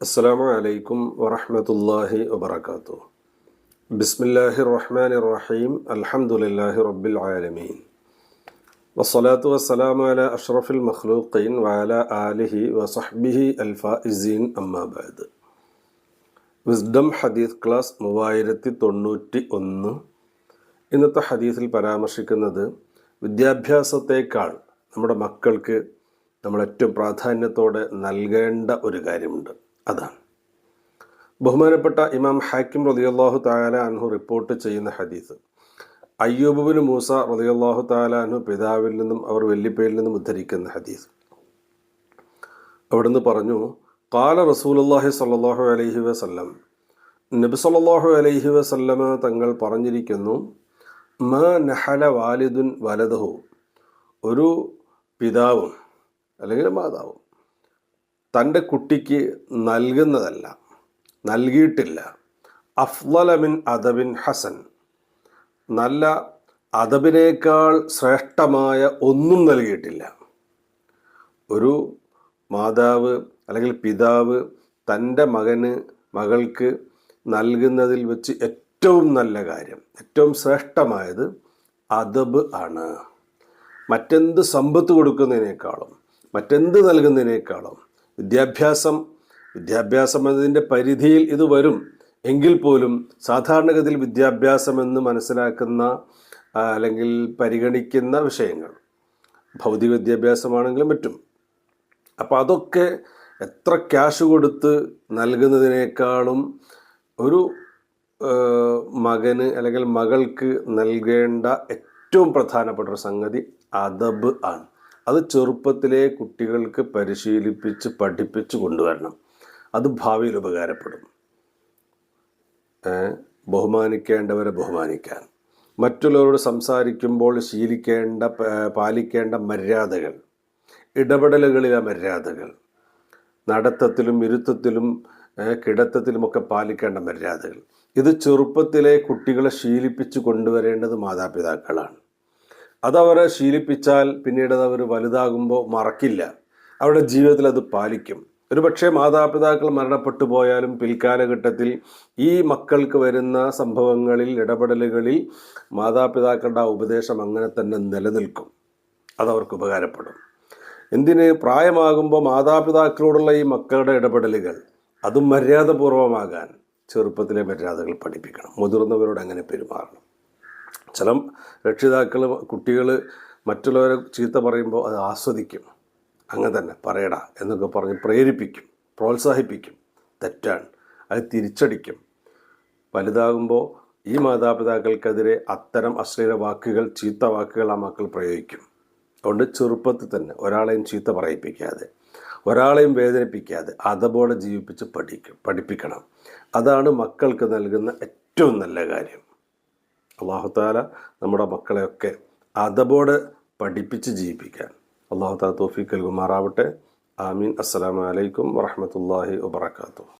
അസ്സാം അലൈക്കും വറഹമത്തല്ലാഹി വബർക്കാത്തു ബിസ്മില്ലാഹി റഹ്മാൻ റഹീം അലഹമുല്ലാഹി റബ്ബിൽ ആലമീൻ വസ്സലാത്തു വസ്സലാം അല അഷ്റഫുൽ മഖ്ലൂഖീൻ വാല ആലിഹി വസഹ്ബിഹി അൽഫാഇസീൻ അമ്മാബാദ് വിസ്ഡം ഹദീസ് ക്ലാസ് മൂവായിരത്തി തൊണ്ണൂറ്റി ഒന്ന് ഇന്നത്തെ ഹദീസിൽ പരാമർശിക്കുന്നത് വിദ്യാഭ്യാസത്തേക്കാൾ നമ്മുടെ മക്കൾക്ക് നമ്മൾ ഏറ്റവും പ്രാധാന്യത്തോടെ നൽകേണ്ട ഒരു കാര്യമുണ്ട്. അതാണ്. ബഹുമാനപ്പെട്ട ഇമാം ഹാക്കിം റളിയല്ലാഹു താല അൻഹു റിപ്പോർട്ട് ചെയ്യുന്ന ഹദീസ്. അയ്യൂബുബിന് മൂസ റളിയല്ലാഹു താല അൻഹു പിതാവിൽ നിന്നും അവർ വെല്ലിപ്പയിൽ നിന്നും ഉദ്ധരിക്കുന്ന ഹദീസ്. അവിടുന്ന് പറഞ്ഞു കാല റസൂലുള്ളാഹി സ്വല്ലല്ലാഹു അലൈഹി വസല്ലം നബി സല്ലാഹു അലൈഹി വസല്ലമ തങ്ങൾ പറഞ്ഞിരിക്കുന്നു മ നഹല വാലിദുൻ വലതഹു ഒരു പിതാവും അല്ലെങ്കിൽ മാതാവും. തന്റെ കുട്ടിക്ക് നൽകുന്നതല്ല നൽകിയിട്ടില്ല. അഫ്ലമിൻ അദബിൻ ഹസൻ. നല്ല അദബിനേക്കാൾ ശ്രേഷ്ഠമായ ഒന്നും നൽകിയിട്ടില്ല. ഒരു മാതാവ് അല്ലെങ്കിൽ പിതാവ് തന്റെ മകന് മകൾക്ക് നൽകുന്നതിൽ വെച്ച് ഏറ്റവും നല്ല കാര്യം ഏറ്റവും ശ്രേഷ്ഠമായത് അദബ് ആണ്. മറ്റെന്ത് സമ്പത്ത് കൊടുക്കുന്നതിനേക്കാളും മറ്റെന്ത് നൽകുന്നതിനേക്കാളും വിദ്യാഭ്യാസം വിദ്യാഭ്യാസം എന്നതിന്റെ പരിധിയിൽ ഇത് വരും. എങ്കിൽ പോലും സാധാരണഗതിയിൽ വിദ്യാഭ്യാസം എന്ന് മനസ്സിലാക്കുന്ന അല്ലെങ്കിൽ പരിഗണിക്കുന്ന വിഷയങ്ങൾ ഭൗതിക വിദ്യാഭ്യാസമാണെങ്കിലും മറ്റും. അപ്പോൾ അതൊക്കെ എത്ര ക്യാഷ് കൊടുത്ത് നൽകുന്നതിനേക്കാളും ഒരു മകന് അല്ലെങ്കിൽ മകൾക്ക് നൽകേണ്ട ഏറ്റവും പ്രധാനപ്പെട്ട ഒരു സംഗതി അദബ് ആണ്. അത് ചെറുപ്പത്തിലെ കുട്ടികൾക്ക് പരിശീലിപ്പിച്ച് പഠിപ്പിച്ച് കൊണ്ടുവരണം. അത് ഭാവിയിൽ ഉപകാരപ്പെടും. ബഹുമാനിക്കേണ്ടവരെ ബഹുമാനിക്കാൻ. മറ്റുള്ളവരോട് സംസാരിക്കുമ്പോൾ ശീലിക്കേണ്ട പാലിക്കേണ്ട മര്യാദകൾ. ഇടപെടലുകളിലെ മര്യാദകൾ. നടത്തത്തിലും ഇരുത്തത്തിലും കിടത്തത്തിലുമൊക്കെ പാലിക്കേണ്ട മര്യാദകൾ. ഇത് ചെറുപ്പത്തിലെ കുട്ടികളെ ശീലിപ്പിച്ച് കൊണ്ടുവരേണ്ടത് മാതാപിതാക്കളാണ്. അതവരെ ശീലിപ്പിച്ചാൽ പിന്നീട് അവർ വലുതാകുമ്പോൾ മറക്കില്ല. അവരുടെ ജീവിതത്തിൽ അത് പാലിക്കും. ഒരുപക്ഷെ മാതാപിതാക്കൾ മരണപ്പെട്ടു പോയാലും പിൽക്കാലഘട്ടത്തിൽ ഈ മക്കൾക്ക് വരുന്ന സംഭവങ്ങളിൽ ഇടപെടലുകളിൽ മാതാപിതാക്കളുടെ ഉപദേശം അങ്ങനെ തന്നെ നിലനിൽക്കും. അതവർക്ക് ഉപകാരപ്പെടും. എന്തിന്? പ്രായമാകുമ്പോൾ മാതാപിതാക്കളോടുള്ള ഈ മക്കളുടെ ഇടപെടലുകൾ അതും മര്യാദപൂർവമാകാൻ ചെറുപ്പത്തിലെ മര്യാദകൾ പഠിപ്പിക്കണം. മുതിർന്നവരോട് അങ്ങനെ പെരുമാറണം. ചില രക്ഷിതാക്കൾ കുട്ടികൾ മറ്റുള്ളവരെ ചീത്ത പറയുമ്പോൾ അത് ആസ്വദിക്കും. അങ്ങനെ തന്നെ പറയടാ എന്നൊക്കെ പറഞ്ഞ് പ്രേരിപ്പിക്കും പ്രോത്സാഹിപ്പിക്കും. തെറ്റാണ്. അത് തിരിച്ചടിക്കും. വലുതാകുമ്പോൾ ഈ മാതാപിതാക്കൾക്കെതിരെ അത്തരം അശ്ലീല വാക്കുകൾ ചീത്ത വാക്കുകൾ ആ മക്കൾ പ്രയോഗിക്കും. അതുകൊണ്ട് ചെറുപ്പത്തിൽ തന്നെ ഒരാളെയും ചീത്ത പറയിപ്പിക്കാതെ ഒരാളെയും വേദനിപ്പിക്കാതെ അതബോടെ ജീവിപ്പിച്ച് പഠിക്കും പഠിപ്പിക്കണം. അതാണ് മക്കൾക്ക് നൽകുന്ന ഏറ്റവും നല്ല കാര്യം. അള്ളാഹുത്താല നമ്മുടെ മക്കളെയൊക്കെ അതബോടെ പഠിപ്പിച്ച് ജീവിപ്പിക്കാൻ. അള്ളാഹുത്താല തോഫിക്കൽ കുമാറാവട്ടെ ആമീൻ. അസ്സലാമലൈക്കും വറഹമത്തല്ലാഹി വബർക്കാത്തു